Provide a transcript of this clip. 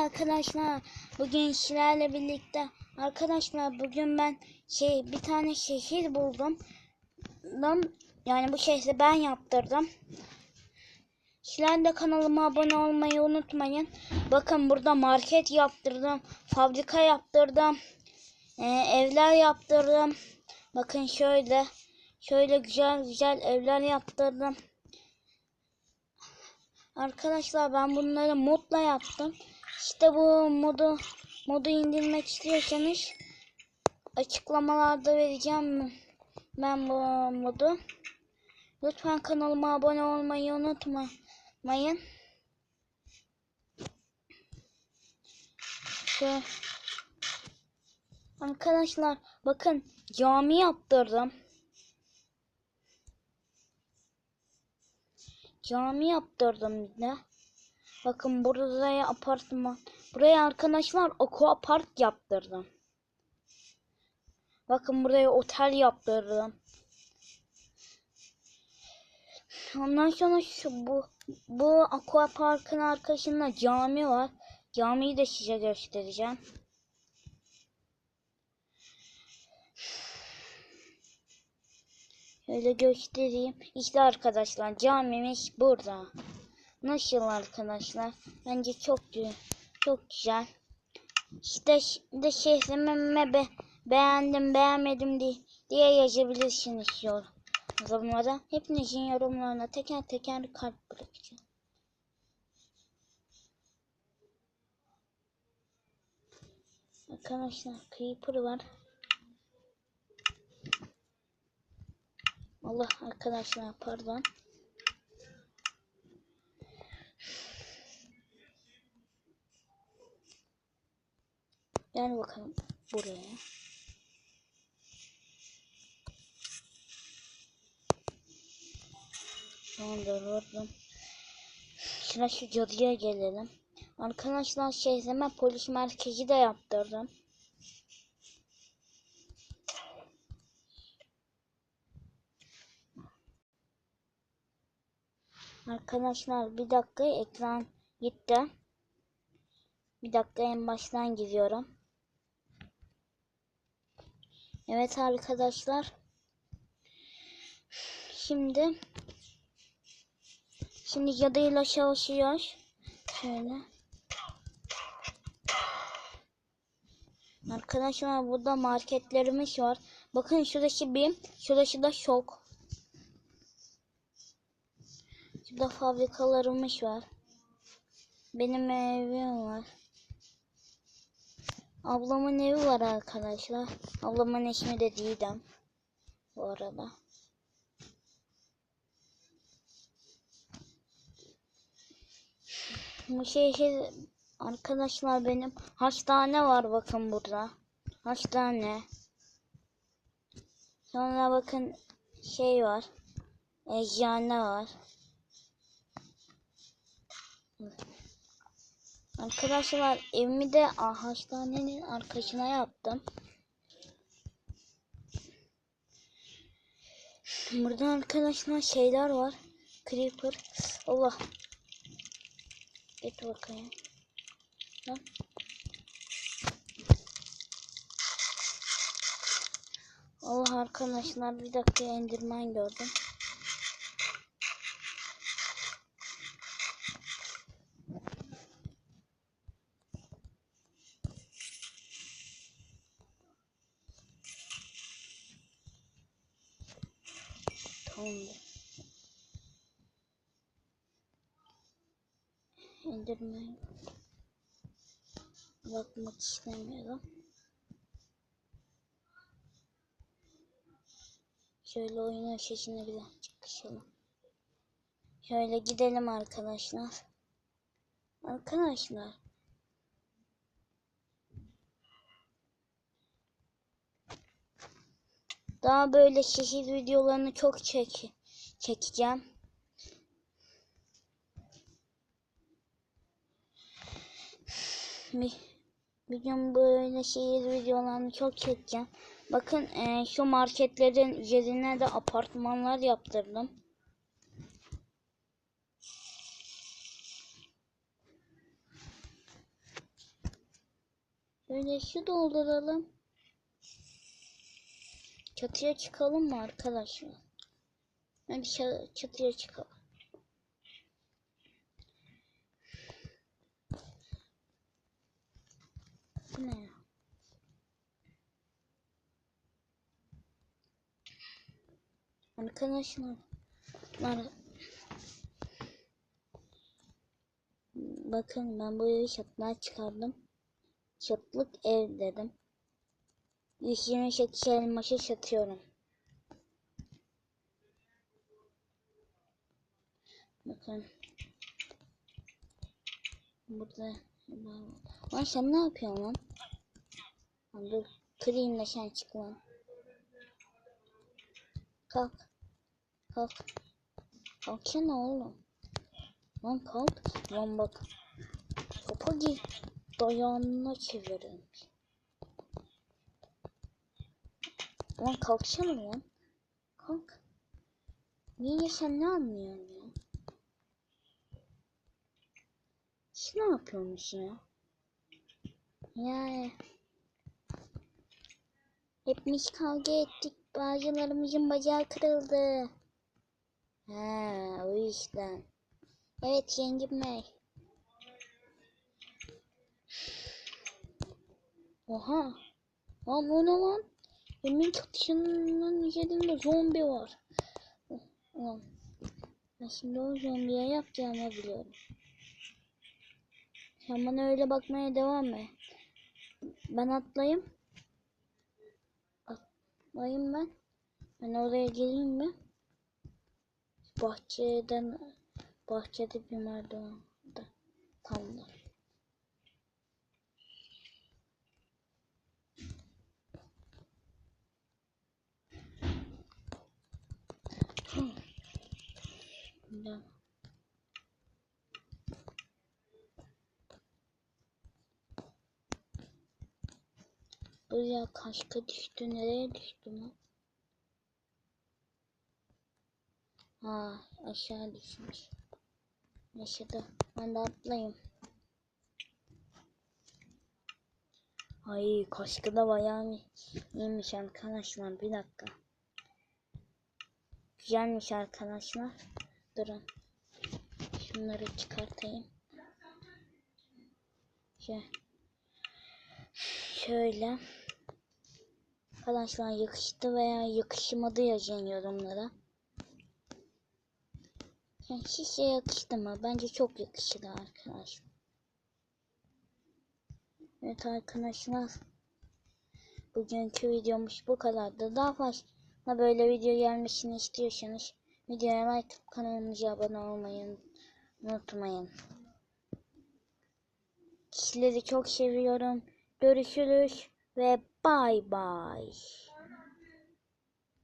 arkadaşlar. Bugün sizlerle birlikte arkadaşlar bugün ben şey bir tane şehir buldum. Yani bu şehri ben yaptırdım. Sizler de kanalıma abone olmayı unutmayın. Bakın burada market yaptırdım. Fabrika yaptırdım. Ee, evler yaptırdım. Bakın şöyle. Şöyle güzel güzel evler yaptırdım. Arkadaşlar ben bunları modla yaptım. İşte bu modu modu indirmek istiyorsanız açıklamalarda vereceğim ben bu modu. Lütfen kanalıma abone olmayı unutmayın. Şu Arkadaşlar bakın cami yaptırdım. Cami yaptırdım de. Bakın buraya apartman. Buraya arkadaşlar aqua park yaptırdım. Bakın buraya otel yaptırdım. Ondan sonra şu bu bu aqua parkın arkasında cami var. Camiyi de size göstereceğim. Şöyle göstereyim. İşte arkadaşlar camimiz burada. Nasıl arkadaşlar? Bence çok güzel. Çok güzel. İşte de şehrimi be beğendim beğenmedim diye, diye yazabilirsiniz yorumlara. Hepinizin yorumlarına teker teker kalp bırakacağım. Arkadaşlar creeper var. Allah arkadaşlar pardon. Gel bakalım buraya. Tamamdır vurdum. Şimdi şu cadıya gelelim. Arkadaşlar şehrime polis merkezi de yaptırdım. Arkadaşlar bir dakika ekran gitti. Bir dakika en baştan gidiyorum. Evet arkadaşlar. Şimdi şimdi cadıyla çalışıyor. Şöyle. Arkadaşlar burada marketlerimiz var. Bakın şurası bir, şurası da şok. Şurada fabrikalarımız var. Benim evim var. Ablamın evi var arkadaşlar. Ablamın ismi de Didem. Bu arada. Bu şey arkadaşlar benim hastane var bakın burada. Hastane. Sonra bakın şey var. Eczane var. Arkadaşlar evimi de hastanenin arkasına yaptım. Burada arkadaşlar şeyler var. Creeper. Allah. Git bakayım. Lan. Allah arkadaşlar bir dakika endirmen gördüm. Tamamdır. Endirmen. Bakmak istemiyorum. Şöyle oyunun sesini birazcık kısalım. Şöyle gidelim arkadaşlar. Arkadaşlar. Daha böyle şehir videolarını çok çek çekeceğim. Bir, bir gün böyle şehir videolarını çok çekeceğim. Bakın e, şu marketlerin üzerine de apartmanlar yaptırdım. Böyle su dolduralım. Çatıya çıkalım mı arkadaşlar? Hadi ça- çatıya çıkalım. Bu ne ya? Arkadaşlar Lar- Bakın ben bu evi çatlığa çıkardım. Çatlık ev dedim. 128 elması satıyorum. Bakın. Burada. Lan sen ne yapıyorsun lan? Lan dur. Kırayım da sen çık lan. Kalk. Kalk. Kalksana oğlum. Lan kalk. Lan bak. Topa gir. Dayağına çevirin. Lan kalksana lan. Kalk. Niye sen ne anlıyorsun ya? Siz ne yapıyormuş ya? Ya. Hepimiz kavga ettik. Bazılarımızın bacağı kırıldı. Ha, o yüzden. Evet yengim Bey. Oha. Lan o ne lan? Emin çatışının üzerinde zombi var. Ulan. Ben şimdi o zombiye yapacağımı biliyorum. Sen bana öyle bakmaya devam et. Ben atlayayım. Atlayayım ben. Ben oraya geleyim mi? Bahçeden bahçede bir merdiven. Tamamdır. Güzel. Buraya kaşka düştü. Nereye düştü lan? Ha aşağı düşmüş. Yaşadı. Ben de atlayayım. Ay kaşkı da bayağı iyiymiş arkadaşlar. Bir dakika. Güzelmiş arkadaşlar. Durun. Şunları çıkartayım. Şöyle. Şöyle. Arkadaşlar yakıştı veya yakışmadı yazın yorumlara. Yani sizce yakıştı mı? Bence çok yakıştı arkadaşlar. Evet arkadaşlar. Bugünkü videomuz bu kadardı. Daha fazla böyle video gelmesini istiyorsanız videoya like kanalımıza abone olmayı unutmayın. Sizleri çok seviyorum. Görüşürüz ve bay bay.